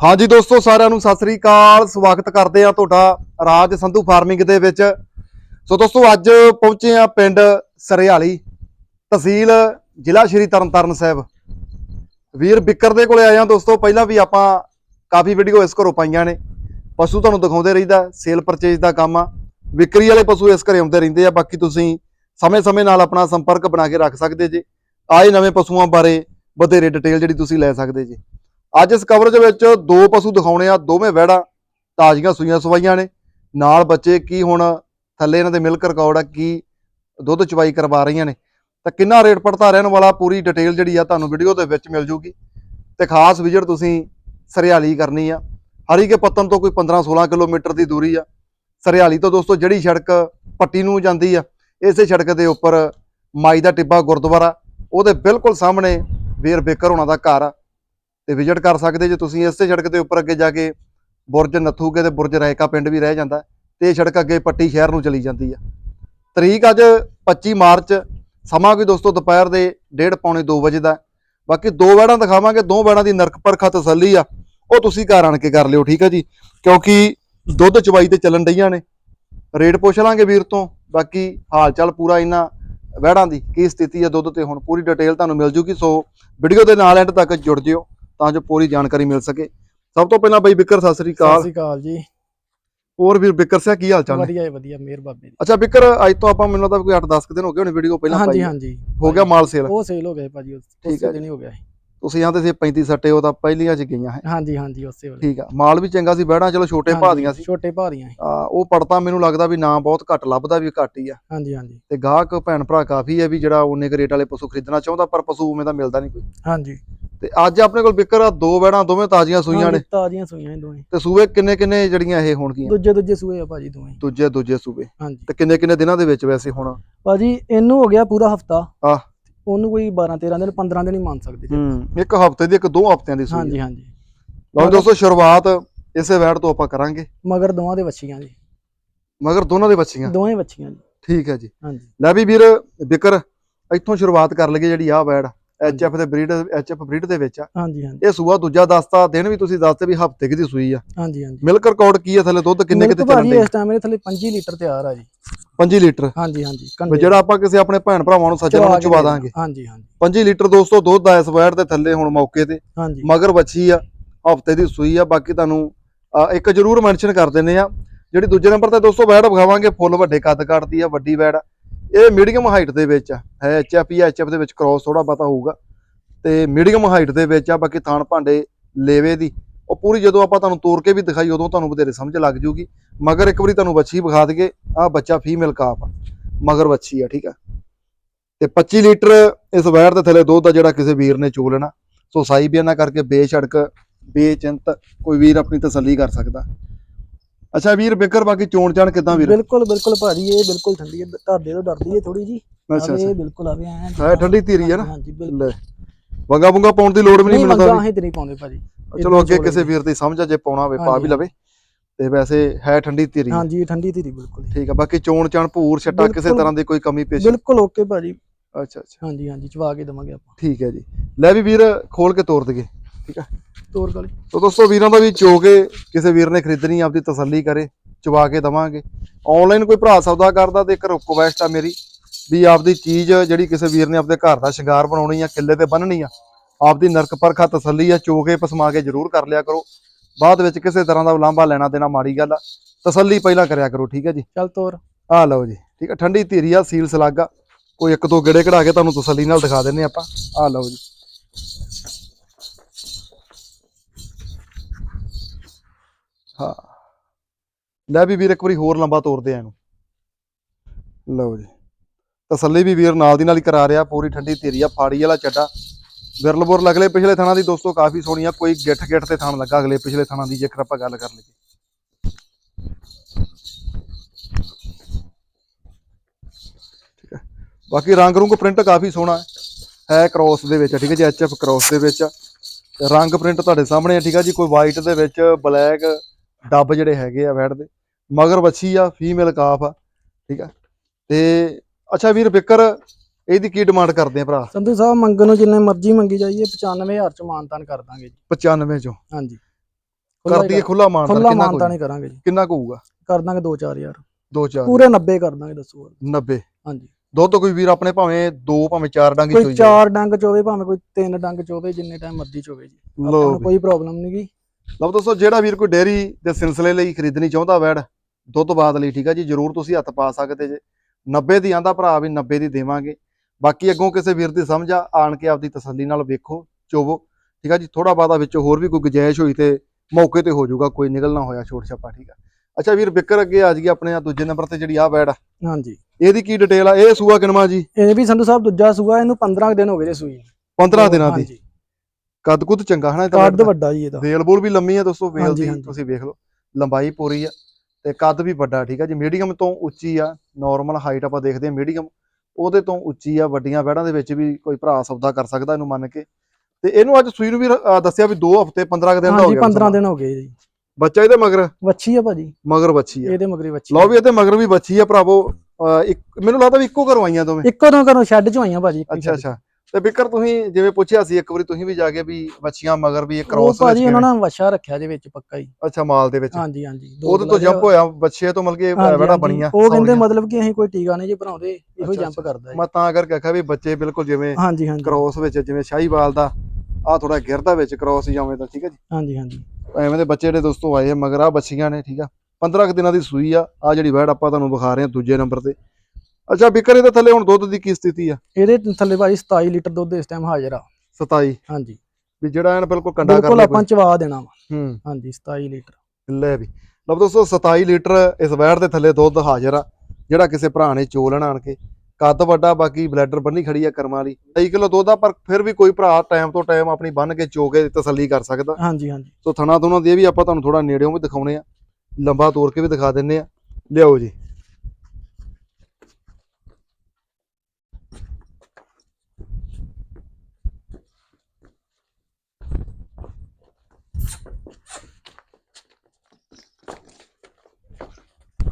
ਹਾਂਜੀ ਦੋਸਤੋ, ਸਾਰਿਆਂ ਨੂੰ ਸਤਿ ਸ੍ਰੀ ਅਕਾਲ। ਸਵਾਗਤ ਕਰਦੇ ਆ ਤੁਹਾਡਾ ਰਾਜ ਸੰਧੂ ਫਾਰਮਿੰਗ ਦੇ ਵਿੱਚ। ਸੋ ਦੋਸਤੋ, ਅੱਜ ਪਹੁੰਚੇ ਆ ਪਿੰਡ ਸਰਿਆਲੀ ਤਹਿਸੀਲ ਜ਼ਿਲ੍ਹਾ ਸ਼੍ਰੀ ਤਰਨਤਾਰਨ ਸਾਹਿਬ। ਵੀਰ ਬਿੱਕਰ ਦੇ ਕੋਲੇ ਆਏ ਆ ਦੋਸਤੋ, ਪਹਿਲਾਂ ਵੀ ਆਪਾਂ ਕਾਫੀ ਵੀਡੀਓ ਇਸ ਘਰੋਂ ਪਾਈਆਂ ਨੇ। ਪਸ਼ੂ ਤੁਹਾਨੂੰ ਦਿਖਾਉਂਦੇ ਰਹੀਦਾ ਸੇਲ ਪਰਚੇਜ ਦਾ ਕੰਮ ਆ। ਵਿਕਰੀ ਵਾਲੇ ਪਸ਼ੂ ਇਸ ਘਰੇ ਆਉਂਦੇ ਰਹਿੰਦੇ ਆ। ਬਾਕੀ ਤੁਸੀਂ ਸਮੇਂ-ਸਮੇਂ ਨਾਲ ਆਪਣਾ ਸੰਪਰਕ ਬਣਾ ਕੇ ਰੱਖ ਸਕਦੇ ਜੇ। ਆਏ ਨਵੇਂ ਪਸ਼ੂਆਂ ਬਾਰੇ ਵਧੇਰੇ ਡਿਟੇਲ ਜਿਹੜੀ ਤੁਸੀਂ ਲੈ ਸਕਦੇ ਜੇ। ਅੱਜ ਇਸ ਕਵਰੇਜ ਵਿੱਚ ਦੋ ਪਸ਼ੂ ਦਿਖਾਉਣੇ ਆ, ਦੋਵੇਂ ਵਹਿੜਾਂ, ਤਾਜ਼ੀਆਂ ਸੂਈਆਂ ਸਵਾਈਆਂ ਨੇ। ਨਾਲ ਬੱਚੇ ਕੀ ਹੁਣ ਥੱਲੇ ਇਹਨਾਂ ਦੇ ਮਿਲਕ ਰਿਕਾਰਡ ਆ, ਕੀ ਦੁੱਧ ਚਵਾਈ ਕਰਵਾ ਰਹੀਆਂ ਨੇ। ਤਾਂ ਕਿੰਨਾ ਰੇਟ ਪੜਤਾ ਰਹਿਣ ਵਾਲਾ, ਪੂਰੀ ਡਿਟੇਲ ਜਿਹੜੀ ਆ ਤੁਹਾਨੂੰ ਵੀਡੀਓ ਦੇ ਵਿੱਚ ਮਿਲ ਜੂਗੀ। ਤੇ ਖਾਸ ਵਿਜ਼ਿਟ ਤੁਸੀਂ ਸਰਿਆਲੀ ਕਰਨੀ ਆ। ਹਰੀ ਕੇ ਪੱਤਨ ਤੋਂ ਕੋਈ 15-16 ਕਿਲੋਮੀਟਰ ਦੀ ਦੂਰੀ ਆ। ਸਰਿਆਲੀ ਤੋਂ ਦੋਸਤੋ, ਜਿਹੜੀ ਸੜਕ ਪੱਟੀ ਨੂੰ ਜਾਂਦੀ ਆ, ਇਸੇ ਸੜਕ ਦੇ ਉੱਪਰ ਮਾਈ ਦਾ ਟਿੱਬਾ ਗੁਰਦੁਆਰਾ, ਉਹਦੇ ਬਿਲਕੁਲ ਸਾਹਮਣੇ ਵੀਰ ਬੇਕਰ ਹੋਣਾ ਦਾ ਘਰ ਆ। ਤੇ ਵਿਜ਼ਿਟ ਕਰ ਸਕਦੇ ਜੇ ਤੁਸੀਂ ਇਸੇ ਸੜਕ ਦੇ ਉੱਪਰ ਅੱਗੇ ਜਾ ਕੇ ਬੁਰਜ ਨੱਥੂਗੇ ਤੇ ਬੁਰਜ ਰਾਇਕਾ ਪਿੰਡ ਵੀ ਰਹਿ ਜਾਂਦਾ ਤੇ ਇਹ ਸੜਕ ਅੱਗੇ ਪੱਟੀ ਸ਼ਹਿਰ ਨੂੰ ਚਲੀ ਜਾਂਦੀ ਆ ਤਰੀਕ ਅੱਜ 25 ਮਾਰਚ, ਸਮਾਂ ਕੋਈ ਦੋਸਤੋ ਦੁਪਹਿਰ ਦੇ 1:30 ਪੌਣੇ 2 ਵਜੇ ਦਾ ਬਾਕੀ ਦੋ ਵੈੜਾਂ ਦਿਖਾਵਾਂਗੇ, ਦੋ ਵੈੜਾਂ ਦੀ ਨਰਕ ਪਰਖਾ ਤਸੱਲੀ ਆ, ਉਹ ਤੁਸੀਂ ਘਰ ਆਣ ਕੇ ਕਰ ਲਿਓ, ਠੀਕ ਆ ਜੀ? ਕਿਉਂਕਿ ਦੁੱਧ ਚਵਾਈ ਤੇ ਚੱਲਣ ਡਈਆਂ ਨੇ। ਰੇਟ ਪੁੱਛ ਲਾਂਗੇ ਵੀਰ ਤੋਂ, ਬਾਕੀ ਹਾਲ ਚਾਲ ਪੂਰਾ ਇਹਨਾਂ ਵੈੜਾਂ ਦੀ, ਕੀ ਸਥਿਤੀ ਹੈ ਦੁੱਧ ਤੇ ਹੁਣ, ਪੂਰੀ ਡਿਟੇਲ ਤੁਹਾਨੂੰ ਮਿਲ ਜੂਗੀ, ਸੋ ਵੀਡੀਓ ਦੇ ਨਾਲ ਐਂਡ ਤੱਕ ਜੁੜ ਜਿਓ। ਤਾਂ ਜੋ ਪੂਰੀ ਜਾਣਕਾਰੀ ਮਿਲ ਸਕੇ। ਸਭ ਤੋਂ ਪਹਿਲਾਂ ਬਈ ਬਿੱਕਰ ਸਤਿ ਸ੍ਰੀ ਸਤਿ ਅਕਾਲ ਸ਼੍ਰੀ ਅਕਾਲ ਜੀ। ਹੋਰ ਵੀਰ ਬਿੱਕਰ ਸਿਆ ਕੀ ਹਾਲ ਚਾਲ ਨੇ? ਵਧੀਆ ਹੈ ਵਧੀਆ ਮੇਰ ਬਾਬੇ ਦੀ ਅੱਛਾ ਬਿੱਕਰ ਅੱਜ ਤੋਂ ਆਪਾਂ ਮੈਨੂੰ ਲੱਗਦਾ ਕੋਈ 8-10 ਦਿਨ ਹੋ ਗਏ ਹੋਣੇ ਵੀਡੀਓ ਪਹਿਲਾਂ ਹਾਂਜੀ ਪਾਈ ਆ। ਹਾਂਜੀ। ਹੋ ਗਿਆ ਮਾਲ ਸੇਲ ਉਹ ਸੇਲ ਹੋ ਗਏ ਭਾਜੀ ਉਸ ਠੀਕ ਉਸੇ ਹੈ ਦਿਨ ਹੀ ਹੋ ਗਿਆ ਸੀ। ਤੁਸੀਂ ਆਂਦੇ ਸੀ 35 ਸੱਟੇ ਉਹ ਤਾਂ ਪਹਿਲੀਆਂ ਚ ਗਈਆਂ ਹੈ। ਹਾਂਜੀ ਹਾਂਜੀ ਉਸੇ ਵੇਲੇ। ਠੀਕ ਆ ਮਾਲ ਵੀ ਚੰਗਾ ਸੀ ਬਹਿਣਾ ਚਲੋ ਛੋਟੇ ਭਾਅ ਦੀਆਂ ਸੀ। ਛੋਟੇ ਭਾਅ ਦੀਆਂ ਸੀ। ਆ, ਉਹ ਪੜਤਾ ਮੈਨੂੰ ਲੱਗਦਾ ਵੀ ਨਾ ਬਹੁਤ ਘੱਟ ਲੱਭਦਾ ਵੀ ਘੱਟ ਹੀ ਆ। ਹਾਂਜੀ ਹਾਂਜੀ। ਤੇ ਗਾਹਕ ਭੈਣ ਭਰਾ ਕਾਫੀ ਹੈ ਵੀ ਜਿਹੜਾ ਉਹਨੇ ਕੁ ਰੇਟ ਵਾਲੇ ਪਸ਼ੂ ਖਰੀਦਣਾ ਚਾਹੁੰਦਾ ਪਰ ਪਸ਼ੂ ਉਵੇਂ ਦਾ ਮਿਲਦਾ ਨਹੀਂ ਕੋਈ। ਹਾਂਜੀ। ਤੇ ਅੱਜ ਆਪਣੇ ਕੋਲ ਬਿੱਕਰ ਆ ਦੋ ਬੈੜਾਂ ਦੋਵੇਂ ਤਾਜ਼ੀਆਂ ਸੂਈਆਂ ਨੇ। ਤਾਜ਼ੀਆਂ ਸੂਈਆਂ ਇਹ ਦੋਵੇਂ। ਤੇ ਸੂਏ ਕਿੰਨੇ ਕਿੰਨੇ ਜਿਹੜੀਆਂ ਇਹ ਹੋਣਗੀਆਂ? ਦੂਜੇ ਦੂਜੇ ਸੂਏ ਆ ਭਾਜੀ ਦੋਵੇਂ। ਦੂਜੇ ਦੂਜੇ ਸੂਬੇ ਹਾਂਜੀ। ਤੇ ਕਿੰਨੇ ਕਿੰਨੇ ਦਿਨਾਂ ਦੇ ਵਿੱਚ ਵੈਸੇ ਹੁਣ? ਭਾਜੀ ਇਹਨੂੰ ਹੋ ਗਿਆ ਪੂਰਾ ਹਫਤਾ। ਆਹ। ਉਹਨੂੰ ਕੋਈ 12 13 ਦਿਨ 15 ਦਿਨ ਹੀ ਮੰਨ ਸਕਦੇ ਜੀ। ਹੂੰ ਇੱਕ ਹਫ਼ਤੇ ਦੀ ਇੱਕ ਦੋ ਹਫਤਿਆਂ ਦੀ ਸੂਈ ਹਾਂਜੀ। ਹਾਂਜੀ। ਲਓ ਦੋਸਤੋ ਸ਼ੁਰੂਆਤ ਇਸੇ ਵੈੜ ਤੋਂ ਆਪਾਂ ਕਰਾਂਗੇ। ਮਗਰ ਦੋਵਾਂ ਦੇ ਵੱਛੀਆਂ ਜੀ। ਮਗਰ ਦੋਨਾਂ ਦੇ ਬੱਚੀਆਂ ਦੋਵੇਂ ਵੱਛੀਆਂ ਜੀ। ਠੀਕ ਹੈ ਜੀ। ਹਾਂਜੀ। ਲੈ ਵੀ ਵੀਰ ਬਿਕਰ ਇੱਥੋਂ ਸ਼ੁਰੂਆਤ ਕਰ ਲਈਏ ਜਿਹੜੀ ਆਹ ਵੈੜ ਐਚਐਫ ਦੇ ਬਰੀਡ ਐਚਐਫ ਬਰੀਡ ਦੇ ਵਿੱਚ ਆ। ਹਾਂਜੀ ਹਾਂਜੀ। ਇਹ ਸੂਆ ਦੂਜਾ ਦੱਸਤਾ ਦਿਨ ਵੀ ਤੁਸੀਂ ਦੱਸਤੇ ਵੀ ਹਫ਼ਤੇ ਦੀ ਸੂਈ ਆ। ਹਾਂਜੀ ਹਾਂਜੀ। ਮਿਲਕ ਰਿਕਾਰਡ ਕੀ ਹੈ ਥੱਲੇ ਦੁੱਧ ਕਿੰਨੇ ਕਿਤੇ ਚੱਲਣ ਦੇ ਇਸ ਟਾਈਮ ਇਹਦੇ ਥੱਲੇ 25 ਲੀਟਰ ਤਿਆਰ ਆ ਜੀ। 5 ਲੀਟਰ। ਹਾਂਜੀ ਹਾਂਜੀ ਜਿਹੜਾ ਆਪਾਂ ਕਿਸੇ ਆਪਣੇ ਭੈਣ ਭਰਾਵਾਂ ਨੂੰ ਸੱਜਣ ਨੂੰ ਚਵਾ ਦਾਂਗੇ। ਹਾਂਜੀ ਹਾਂਜੀ। 5 ਲੀਟਰ ਦੋਸਤੋ ਦੁੱਧ ਆ ਇਸ ਵੈੜ ਦੇ ਥੱਲੇ ਹੁਣ ਮੌਕੇ ਤੇ। ਮਗਰ ਵੱਛੀ ਆ ਹਫ਼ਤੇ ਦੀ ਸੂਈ ਆ। ਬਾਕੀ ਤੁਹਾਨੂੰ ਇੱਕ ਜ਼ਰੂਰ ਮੈਂਸ਼ਨ ਕਰ ਦਿੰਨੇ ਆ। ਜਿਹੜੀ ਦੂਜੇ ਨੰਬਰ ਤੇ ਦੋਸਤੋ ਵੈੜ ਵਿਖਾਵਾਂਗੇ ਫੁੱਲ ਵੱਡੇ ਕੱਦ ਕੱਟਦੀ ਆ ਵੱਡੀ ਵੈੜ। ਆ। ਇਹ ਮੀਡੀਅਮ ਹਾਈਟ ਦੇ ਵਿੱਚ ਆ। ਹੈ ਐਚਐਫ ਜਾਂ ਐਚਐਫ ਦੇ ਵਿੱਚ ਕ੍ਰਾਸ ਥੋੜਾ ਪਤਾ ਹੋਊਗਾ। ਤੇ ਮੀਡੀਅਮ ਹਾਈਟ ਦੇ ਵਿੱਚ ਆ, ਬਾਕੀ ਥਾਣ ਭਾਂਡੇ ਲੇਵੇ ਦੀ। ਉਹ ਪੂਰੀ ਜਦੋਂ ਆਪਾਂ ਤੁਹਾਨੂੰ ਤੋੜ ਕੇ ਵੀ ਦਿਖਾਈ, ਉਦੋਂ ਤੁਹਾਨੂੰ ਵਧੇਰੇ ਸਮਝ ਲੱਗ ਜੂਗੀ। ਮਗਰ ਇੱਕ ਵਾਰੀ ਤੁਹਾਨੂੰ ਵੱਛੀ ਵਿਖਾ ਦਈਏ। ਆ ਬੱਚਾ ਫੀਮੇਲ ਕਾਫ ਆ। ਮਗਰ ਵੱਛੀ ਆ, ਠੀਕ ਆ। ਤੇ 25 ਲੀਟਰ ਇਸ ਵੈੜ ਦੇ ਥੱਲੇ ਦੁੱਧ ਆ, ਜਿਹੜਾ ਕਿਸੇ ਵੀਰ ਨੇ ਚੋ ਲੈਣਾ। ਸੋ ਸਾਈ ਇਹਨਾਂ ਕਰਕੇ ਬੇਸ਼ੜਕ ਬੇਚਿੰਤ ਕੋਈ ਵੀਰ ਆਪਣੀ ਤਸੱਲੀ ਕਰ ਸਕਦਾ। ਅੱਛਾ ਵੀਰ ਬਿਕਰ ਬਾਕੀ ਚੋਣ ਚਾਣ ਕਿਦਾਂ ਵੀਰ? ਬਿਲਕੁਲ ਬਿਲਕੁਲ ਭਾਜੀ ਇਹ ਬਿਲਕੁਲ ਠੰਡੀ ਹੈ ਤੁਹਾਡੇ ਤੋਂ ਡਰਦੀ ਹੈ ਥੋੜੀ ਜੀ। ਅੱਛਾ ਅੱਛਾ। ਬਿਲਕੁਲ ਆਵੇ ਐਂ ਹੈ ਠੰਡੀ ਧੀਰੀ ਆ ਨਾ। ਹਾਂਜੀ ਬਿਲਕੁਲ। ਲੈ ਵੰਗਾ ਵੰਗਾ ਪਾਉਣ ਦੀ ਲੋੜ ਵੀ ਨਹੀਂ ਮੰਗਾ ਤਾਂ ਅਸੀਂ ਤੇ ਨਹੀਂ ਪਾਉਂਦੇ ਭਾਜੀ। ਚਲੋ ਅੱਗੇ ਕਿਸੇ। ਵੀਰ ਦੀ ਸਮਝ ਆ ਜੇ ਪਾਉਣਾ ਹੋਵੇ ਪਾ ਵੀ। ਲਵੇ। ਤੇ ਵੈਸੇ ਹੈ ਠੰਡੀ ਧੀਰੀ। ਹਾਂਜੀ ਠੰਡੀ ਧੀਰੀ ਬਿਲਕੁਲ। ਠੀਕ ਆ ਬਾਕੀ ਚੋਣ ਚਾਣ ਭੂਰ ਛੱਟਾ ਕਿਸੇ। ਤਰ੍ਹਾਂ ਦੀ ਕੋਈ ਕਮੀ ਪੇਸ਼ ਬਿਲਕੁਲ ਓਕੇ ਭਾਜੀ। ਅੱਛਾ ਅੱਛਾ। ਹਾਂਜੀ ਹਾਂਜੀ ਚਵਾ ਕੇ ਦਵਾਂਗੇ ਆਪਾਂ। ਠੀਕ ਹੈ ਜੀ। ਲੈ ਵੀ ਵੀਰ ਖੋਲ ਕੇ ਤੋਰ ਦਈਏ। ਠੀਕ ਆ? ਤੋਰ ਗਲੀ ਸੋ ਦੋਸਤੋ ਵੀਰਾਂ ਦਾ ਵੀ ਚੋ ਕੇ ਕਿਸੇ ਵੀਰ ਨੇ ਖਰੀਦਣੀ ਆਪਦੀ ਤਸੱਲੀ ਕਰੇ ਚਵਾ ਕੇ ਦਵਾਂਗੇ। ਆਨਲਾਈਨ ਕੋਈ ਭਰਾ ਸੌਦਾ ਕਰਦਾ ਤੇ ਇੱਕ ਰਿਕੁਐਸਟ ਆ ਮੇਰੀ ਵੀ ਆਪਦੀ ਚੀਜ਼ ਜਿਹੜੀ ਕਿਸੇ ਵੀਰ ਨੇ ਆਪਦੇ ਘਰ ਦਾ ਸ਼ਿੰਗਾਰ ਬਣਾਉਣੀ ਆ ਕਿੱਲੇ ਤੇ ਬੰਨਣੀ ਆ ਆਪਦੀ ਨਰਕ ਪਰਖਾ ਤਸੱਲੀ ਆ ਚੋ ਕੇ ਪਸਮਾ ਕੇ ਜ਼ਰੂਰ ਕਰ ਲਿਆ ਕਰੋ। ਬਾਅਦ ਵਿੱਚ ਕਿਸੇ ਤਰ੍ਹਾਂ ਦਾ ਉਲਾਂਭਾ ਲੈਣਾ ਦੇਣਾ ਮਾੜੀ ਗੱਲ ਆ। ਤਸੱਲੀ ਪਹਿਲਾਂ ਕਰਿਆ ਕਰੋ ਠੀਕ ਹੈ ਜੀ? ਚੱਲ ਤੋਰ। ਆ ਲਓ ਜੀ ਠੀਕ ਹੈ ਠੰਡੀ ਧੀਰੀ ਆ ਸੀਲ ਸਲਾਗਾ। ਕੋਈ ਇੱਕ ਦੋ ਗੇੜੇ ਕਢਾ ਕੇ ਤੁਹਾਨੂੰ ਤਸੱਲੀ ਨਾਲ ਦਿਖਾ ਦਿੰਨੇ ਆਪਾਂ। ਆ ਲਓ ਜੀ। ਹਾਂ। ਲੈ ਵੀ ਵੀਰ ਇੱਕ ਵਾਰੀ ਹੋਰ ਲੰਬਾ ਤੋਰਦੇ ਆ ਇਹਨੂੰ। ਲਓ ਜੀ। ਤਸੱਲੀ ਵੀ ਵੀਰ ਨਾਲ ਦੀ ਨਾਲ ਹੀ ਕਰਾ ਰਿਹਾ, ਪੂਰੀ ਠੰਡੀ ਧੀਰੀ ਆ, ਫਾੜੀ ਵਾਲਾ ਚੱਡਾ। ਵਿਰਲ ਬੁਰਲ ਪਿਛਲੇ ਥਾਣਾ ਦੀ ਦੋਸਤੋ ਕਾਫੀ ਸੋਹਣੀ ਆ, ਕੋਈ ਗਿੱਠ ਗਿੱਠ ਤੇ ਥਾਣ ਲੱਗਾ ਅਗਲੇ ਪਿਛਲੇ ਥਾਣਾ ਦੀ, ਜੇਕਰ ਆਪਾਂ ਗੱਲ ਕਰ ਲਈਏ। ਠੀਕ ਹੈ ਬਾਕੀ ਰੰਗ ਰੁੰਗ ਪ੍ਰਿੰਟ ਕਾਫੀ ਸੋਹਣਾ ਹੈ। ਹੈ ਕ੍ਰੋਸ ਦੇ ਵਿੱਚ, ਠੀਕ ਹੈ ਜੀ ਐਚਐਫ ਕ੍ਰੋਸ ਦੇ ਵਿੱਚ। ਰੰਗ ਪ੍ਰਿੰਟ ਤੁਹਾਡੇ ਸਾਹਮਣੇ ਆ ਠੀਕ ਆ ਜੀ, ਕੋਈ ਵਾਈਟ ਦੇ ਵਿੱਚ ਬਲੈਕ ਡੱਬ ਜਿਹੜੇ ਹੈਗੇ ਆ ਵੈੜ ਦੇ ਮਗਰ ਵੱਛੀ ਆ ਫੀਮੇਲ ਕਾਫ ਆ ਠੀਕ ਆ। ਤੇ ਅੱਛਾ ਵੀਰ ਬਿੱਕਰ ਇਹਦੀ ਕੀ ਡਿਮਾਂਡ ਕਰਦੇ ਆ ਭਰਾ? ਸੰਧੂ ਸਾਹਿਬ ਮੰਗਣ ਨੂੰ ਜਿੰਨੇ ਮਰਜ਼ੀ ਮੰਗੀ ਜਾਈਏ 95000 ਚ ਮਾਨਤਾਨ ਕਰ ਦਾਂਗੇ ਜੀ। 95 ਚੋਂ? ਹਾਂਜੀ। ਕਰ ਦਈਏ ਖੁੱਲਾ ਮਾਨਤਾ ਖੁੱਲਾ ਕਿੰਨਾ ਮਾਨਤਾ ਕੋਈ ਨਹੀਂ ਕਰਾਂਗੇ ਜੀ। ਕਿੰਨਾ ਕੁ ਹੋਊਗਾ? ਕਰ ਦਾਂਗੇ 2-4000 2 4 ਪੂਰੇ 90 ਕਰ ਦਾਂਗੇ ਦੱਸੋ 90 ਹਾਂਜੀ। ਦੁੱਧ ਕੋਈ ਵੀਰ ਆਪਣੇ ਭਾਵੇਂ ਦੋ ਭਾਵੇਂ ਚਾਰ ਡਾਂਗੀ ਕੋਈ ਚੋਈ ਚਾਰ ਡੰਗ ਚੋਵੇ ਭਾਵੇਂ ਕੋਈ ਤਿੰਨ ਡੰਗ ਚੋਵੇ ਜਿੰਨੇ ਟਾਈਮ ਮਰਜ਼ੀ ਚੋਵੇ ਜੀ। ਆਪਾਂ ਲੋ ਨੂੰ ਕੋਈ ਪ੍ਰੋਬਲਮ ਨਹੀਂ ਗੀ। ਲਓ ਦੋਸਤੋ ਜਿਹੜਾ ਵੀਰ ਕੋਈ ਡੇਅਰੀ ਦੇ ਸਿਲਸਿਲੇ ਲਈ ਖਰੀਦਣੀ ਚਾਹੁੰਦਾ ਵੈੜ ਦੁੱਧ ਬਾਦ ਲਈ ਠੀਕ ਆ ਜੀ ਜਰੂਰ ਤੁਸੀਂ ਹੱਥ ਪਾ ਸਕਦੇ ਜੇ। 90 ਦੀ ਆਂਦਾ ਭਰਾ ਵੀ 90 ਦੀ ਦੇਵਾਂਗੇ। ਬਾਕੀ ਅੱਗੋਂ ਕਿਸੇ ਵੀਰ ਦੀ ਸਮਝ ਆ ਆਣ ਕੇ ਆਪਦੀ ਤਸੱਲੀ ਨਾਲ ਵੇਖੋ ਚੋਵੋ। ਠੀਕ ਆ ਜੀ ਥੋੜਾ ਬਾਦਾ ਵਿੱਚੋਂ ਹੋਰ ਵੀ ਕੋਈ ਗੁੰਜਾਇਸ਼ ਹੋਈ ਤੇ ਮੌਕੇ ਤੇ ਹੋ ਜਾਊਗਾ ਕੋਈ ਨਿਕਲਣਾ ਹੋਇਆ ਛੋਟ ਛਾਪਾ ਠੀਕ ਆ। ਅੱਛਾ ਵੀਰ ਬਿੱਕਰ ਅੱਗੇ ਆ ਜੀ ਆਪਣੇ ਆ ਦੂਜੇ ਨੰਬਰ ਤੇ ਜਿਹੜੀ ਆ ਵੈੜ। ਆ ਹਾਂਜੀ। ਇਹਦੀ ਕੀ ਡਿਟੇਲ ਆ? ਇਹ ਸੂਆ ਕਿਨਮਾ ਜੀ? ਇਹ ਵੀ ਸੰਧੂ ਸਾਹਿਬ ਦੂਜਾ ਸੂਆ ਇਹਨੂੰ 15 ਕੁ ਦਿਨ ਹੋ ਗਏ ਜੇ ਸੂਈ ਨੂੰ। 15 ਦਿਨਾਂ ਦੀ। ਹਾਂਜੀ। ਕੱਦ ਕੁੱਦ ਚੰਗਾ ਹਨਾ ਇਹ ਤਾਂ ਕੱਦ ਦਾ? ਵੱਡਾ ਜੀ ਇਹਦਾ ਵੇਲ ਬੋਲ ਵੀ ਲੰਮੀ ਆ ਦੋਸਤੋ ਵੇਲ ਹਾਂਜੀ, ਦੀ ਹਾਂਜੀ। ਤੁਸੀਂ ਵੇਖ ਲਓ ਲੰਬਾਈ ਪੂਰੀ ਆ ਤੇ ਕੱਦ ਵੀ ਵੱਡਾ ਠੀਕ ਆ ਜੀ। ਮੀਡੀਅਮ ਤੋਂ ਉੱਚੀ ਆ ਨਾਰਮਲ ਹਾਈਟ ਆਪਾਂ ਦੇਖਦੇ ਆ ਮੀਡੀਅਮ ਉਹਦੇ ਤੋਂ ਉੱਚੀ ਆ ਵੱਡੀਆਂ ਵੈੜਾਂ ਦੇ ਵਿੱਚ ਵੀ ਕੋਈ ਭਰਾ ਸੌਦਾ ਕਰ ਸਕਦਾ ਇਹਨੂੰ ਮੰਨ ਕੇ। ਤੇ ਇਹਨੂੰ ਅੱਜ ਸੂਈ ਨੂੰ ਵੀ ਦੱਸਿਆ ਵੀ 2 ਹਫ਼ਤੇ 15 ਕੁ ਦਿਨ ਦਾ ਹੋ ਹਾਂਜੀ ਗਿਆ 15 ਦਿਨ ਹੋ ਗਏ ਜੀ। ਬੱਚਾ ਇਹਦੇ ਮਗਰ? ਵੱਛੀ ਆ ਭਾਜੀ। ਮਗਰ ਬੱਚੀ ਆ। ਇਹਦੇ ਮਗਰੀ ਵੱਛੀ ਲਓ ਵੀ ਇਹਦੇ ਮਗਰ ਵੀ ਬੱਚੀ ਆ ਭਰਾਵੋ। ਇੱਕ ਮੈਨੂੰ ਲੱਗਦਾ ਵੀ ਇੱਕੋ ਕਰਵਾਈਆਂ ਦੋਵੇਂ। ਇੱਕੋ ਤੋਂ ਘਰੋਂ ਸ਼ੈੱਡ ਚੋਂ ਆਈਆਂ ਭਾਜੀ ਅੱਛਾ ਅੱਛਾ। ਤੇ ਬਿੱਕਰ ਤੁਸੀਂ ਜਿਵੇਂ ਪੁੱਛਿਆ ਸੀ ਇੱਕ ਵਾਰੀ ਤੁਸੀਂ ਵੀ ਜਾ ਕੇ ਵੀ ਬੱਚੀਆਂ ਮਗਰ ਵੀ ਇਹ ਉਹ ਕ੍ਰੋਸ ਭਾਜੀ ਉਹਨਾਂ ਨੇ ਵੱਛਾ ਰੱਖਿਆ ਦੇ ਵਿੱਚ ਪੱਕਾ ਹੀ। ਅੱਛਾ ਮਾਲ ਦੇ ਵਿੱਚ। ਹਾਂਜੀ ਹਾਂਜੀ ਦੋ ਉਹਦੇ ਤੋਂ ਜੰਪ ਹੋਇਆ ਬੱਚੇ ਤੋਂ ਮਤਲਬ ਕਿ ਹਾਂਜੀ, ਵੜਾ ਹਾਂਜੀ। ਬਣੀਆਂ ਉਹ ਕਹਿੰਦੇ। ਮਤਲਬ ਕਿ ਅਸੀਂ ਕੋਈ ਟੀਕਾ ਨਹੀਂ ਜੀ ਬਣਾਉਂਦੇ ਇਹੋ ਅੱਛਾ, ਜੰਪ ਕਰਦਾ ਜੀ। ਮੈਂ ਤਾਂ ਕਰਕੇ ਆਖਿਆ ਵੀ ਬੱਚੇ ਬਿਲਕੁਲ ਜਿਵੇਂ ਹਾਂਜੀ ਹਾਂਜੀ। ਕ੍ਰੋਸ ਵਿੱਚ ਜਿਵੇਂ ਸ਼ਾਹੀਵਾਲ ਦਾ ਆ ਥੋੜਾ ਗਿਰਦਾ ਵਿੱਚ ਕ੍ਰੋਸ ਜਾਵੇਂ ਤਾਂ ਠੀਕ ਹੈ ਜੀ। ਹਾਂਜੀ ਹਾਂਜੀ। ਐਵੇਂ ਦੇ ਬੱਚੇ ਜਿਹੜੇ ਦੋਸਤੋ ਆਏ ਆ ਮਗਰ ਆ ਬੱਚੀਆਂ ਨੇ ਠੀਕ ਆ। 15 ਕੁ ਦਿਨਾਂ ਦੀ ਸੂਈ ਆ ਆ ਜਿਹੜੀ ਵੈੜ ਆਪਾਂ ਤੁਹਾਨੂੰ ਵਿਖਾ ਰਹੇ ਆ ਦੂਜੇ ਨੰਬਰ ਤੇ। ਅੱਛਾ ਬਿਕਰੇ ਦੇ ਥੱਲੇ ਹੁਣ ਦੁੱਧ ਦੀ ਕੀ ਸਥਿਤੀ ਆ? ਇਹਦੇ ਥੱਲੇ ਭਾਜੀ 27 ਲੀਟਰ ਦੁੱਧ ਇਸ ਟਾਈਮ ਹਾਜ਼ਰ ਆ। 27 ਹਾਂਜੀ। ਵੀ ਜਿਹੜਾ ਐਨ ਬਿਲਕੁਲ ਕੰਡਾ ਕਰ ਬਿਲਕੁਲ ਆਪਾਂ ਚਵਾ ਦੇਣਾ ਵਾ। ਹੂੰ। ਹਾਂਜੀ 27 ਲੀਟਰ। ਲੈ ਵੀ। ਲਓ ਦੋਸਤੋ 27 ਲੀਟਰ ਇਸ ਵੈੜ ਦੇ ਥੱਲੇ ਦੁੱਧ ਹਾਜ਼ਰ ਆ। ਜਿਹੜਾ ਕਿਸੇ ਭਰਾ ਨੇ ਚੋ ਲੈਣਾ ਆਣ ਕੇ। ਕੱਦ ਵੱਡਾ ਬਾਕੀ ਬਲੈਡਰ ਬੰਨੀ ਖੜੀ ਆ ਕਰਮਾਂ ਵਾਲੀ। 2 ਕਿਲੋ ਦੁੱਧ ਆ ਪਰ ਫਿਰ ਵੀ ਕੋਈ ਭਰਾ ਟਾਈਮ ਤੋਂ ਟਾਈਮ ਆਪਣੀ ਬੰਨ ਕੇ ਚੋ ਕੇ ਤਸੱਲੀ ਕਰ ਸਕਦਾ। ਹਾਂਜੀ ਹਾਂਜੀ। ਸੋ ਥਣਾ ਤੋਂ ਦੇ ਵੀ ਆਪਾਂ ਤੁਹਾਨੂੰ ਥੋੜਾ ਨੇੜਿਓਂ ਵੀ ਦਿਖਾਉਣੇ ਆ। ਲੰਬਾ ਤੋੜ ਕੇ ਵੀ ਦਿਖਾ ਦਿੰਨੇ ਆ। ਲਿਆਓ ਜੀ।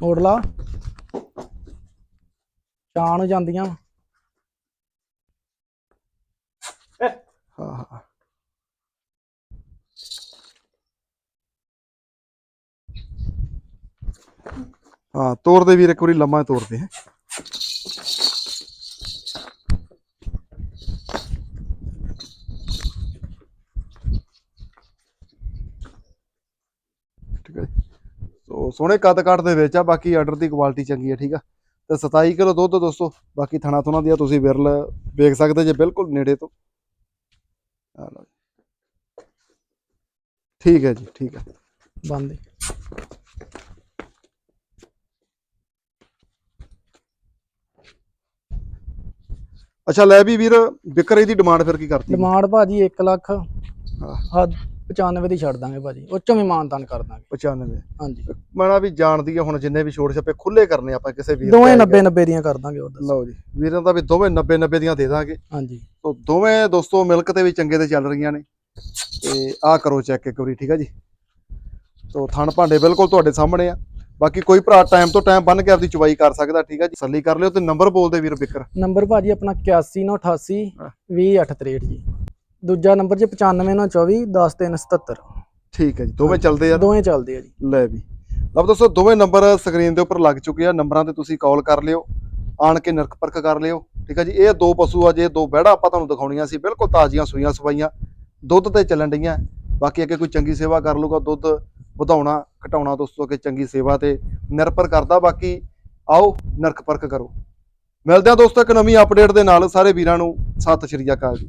ਮੋੜ ਲਾ ਚਾਹ ਨੂੰ ਜਾਂਦੀਆਂ। ਹਾਂ ਹਾਂ ਹਾਂ ਤੋੜ ਦੇ ਵੀਰ ਇੱਕ ਵਾਰੀ ਲੰਮਾ ਤੋੜ ਦੇ ਹੈਂ। ਠੀਕ ਹੈ ਜੀ। ਸੋ ਸੋਹਣੇ ਕੱਦ ਕੱਟ ਦੇ ਵਿੱਚ ਆ ਬਾਕੀ ਆਰਡਰ ਦੀ ਕੁਆਲਿਟੀ ਚੰਗੀ ਹੈ ਠੀਕ ਆ ਤੇ 27 ਕਿਲੋ ਦੁੱਧ ਦੋਸਤੋ ਬਾਕੀ ਥਣਾ ਥੁਣਾ ਦੀਆਂ ਤੁਸੀਂ ਵਿਰਲ ਵੇਖ ਸਕਦੇ ਜੇ ਬਿਲਕੁਲ ਨੇੜੇ ਤੋਂ ਆ ਲਓ। ਠੀਕ ਹੈ ਜੀ ਠੀਕ ਹੈ ਬੰਦ। ਅੱਛਾ ਲੈ ਵੀ ਵੀਰ ਵਿਕਰੇ ਦੀ ਡਿਮਾਂਡ ਫਿਰ ਕੀ ਕਰਤੀ ਡਿਮਾਂਡ ਭਾਜੀ 1 ਲੱਖ ਹਾਂ। ਹੱਦ 95 ਦੀ ਛੱਡ ਦਾਂਗੇ ਭਾਜੀ। ਉਹ ਚੋਂ ਵੀ ਮਾਨਤਾਨ ਕਰ ਦਾਂਗੇ। 95 ਹਾਂਜੀ। ਮੈਨਾਂ ਵੀ ਜਾਣਦੀ ਆ ਹੁਣ ਜਿੰਨੇ ਵੀ ਛੋਟ ਛੱਪੇ ਖੁੱਲੇ ਕਰਨੇ ਆਪਾਂ ਕਿਸੇ ਵੀਰ ਦੋਵੇਂ ਤੇ 90 90 ਦੀਆਂ ਕਰ ਦਾਂਗੇ ਉਹ ਲਓ ਜੀ ਵੀਰਾਂ ਦਾ ਵੀ ਦੋਵੇਂ 90 90 ਦੀਆਂ ਦੇ ਦਾਂਗੇ। ਹਾਂਜੀ। ਸੋ ਦੋਵੇਂ ਦੋਸਤੋ ਮਿਲਕ ਤੇ ਵੀ ਚੰਗੇ ਤੇ ਚੱਲ ਰਹੀਆਂ ਨੇ। ਤੇ ਆਹ ਕਰੋ ਚੈੱਕ ਇੱਕ ਵਾਰੀ ਠੀਕ ਆ ਜੀ? ਸੋ ਥਣ ਭਾਂਡੇ ਬਿਲਕੁਲ ਤੁਹਾਡੇ ਸਾਹਮਣੇ ਆ। ਬਾਕੀ ਕੋਈ ਭਰਾ ਟਾਈਮ ਤੋਂ ਟਾਈਮ ਬੰਨ ਕੇ ਆਪਦੀ ਚੁਬਾਈ ਕਰ ਸਕਦਾ ਠੀਕ ਆ ਜੀ? ਤਸੱਲੀ ਕਰ ਲਿਓ ਤੇ ਨੰਬਰ ਬੋਲਦੇ ਵੀਰ ਬਿਕਰ। ਨੰਬਰ ਭਾਜੀ ਆਪਣਾ 8198 ਹਾਂ। 20863 ਜੀ। ਦੂਜਾ ਨੰਬਰ ਜੀ 9524 10377 ਠੀਕ ਹੈ ਜੀ ਦੋਵੇਂ ਚੱਲਦੇ ਆ? ਦੋਵੇਂ ਚੱਲਦੇ ਆ ਜੀ। ਲੈ ਵੀ। ਲਓ ਦੋਸਤੋ ਦੋਵੇਂ ਨੰਬਰ ਸਕਰੀਨ ਦੇ ਉੱਪਰ ਲੱਗ ਚੁੱਕੇ ਆ। ਨੰਬਰਾਂ ਤੇ ਤੁਸੀਂ ਕਾਲ ਕਰ ਲਿਓ ਆਣ ਕੇ ਨਰਕ ਪਰਖ ਕਰ ਲਿਓ। ਠੀਕ ਹੈ ਜੀ ਇਹ ਦੋ ਪਸ਼ੂ ਆ ਜੇ ਦੋ ਬਹਿੜਾ ਆਪਾਂ ਤੁਹਾਨੂੰ ਦਿਖਾਉਣੀਆਂ ਸੀ। ਬਿਲਕੁਲ ਤਾਜ਼ੀਆਂ ਸੂਈਆਂ ਸਵਾਈਆਂ ਦੁੱਧ ਤੇ ਚੱਲਣ ਡੀਆਂ ਬਾਕੀ ਅੱਗੇ ਕੋਈ ਚੰਗੀ ਸੇਵਾ ਕਰ ਲੂਗਾ ਦੁੱਧ ਵਧਾਉਣਾ ਘਟਾਉਣਾ ਦੋਸਤੋ ਕਿ ਚੰਗੀ ਸੇਵਾ ਤੇ ਨਿਰਭਰ ਕਰਦਾ। ਬਾਕੀ ਆਓ ਨਰਕ ਪਰਖ ਕਰੋ। ਮਿਲਦੇ ਆ ਦੋਸਤੋ ਇੱਕ ਨਵੀਂ ਅਪਡੇਟ ਦੇ ਨਾਲ। ਸਾਰੇ ਵੀਰਾਂ ਨੂੰ ਸਤਿ ਸ਼੍ਰੀ ਅਕਾਲ ਜੀ।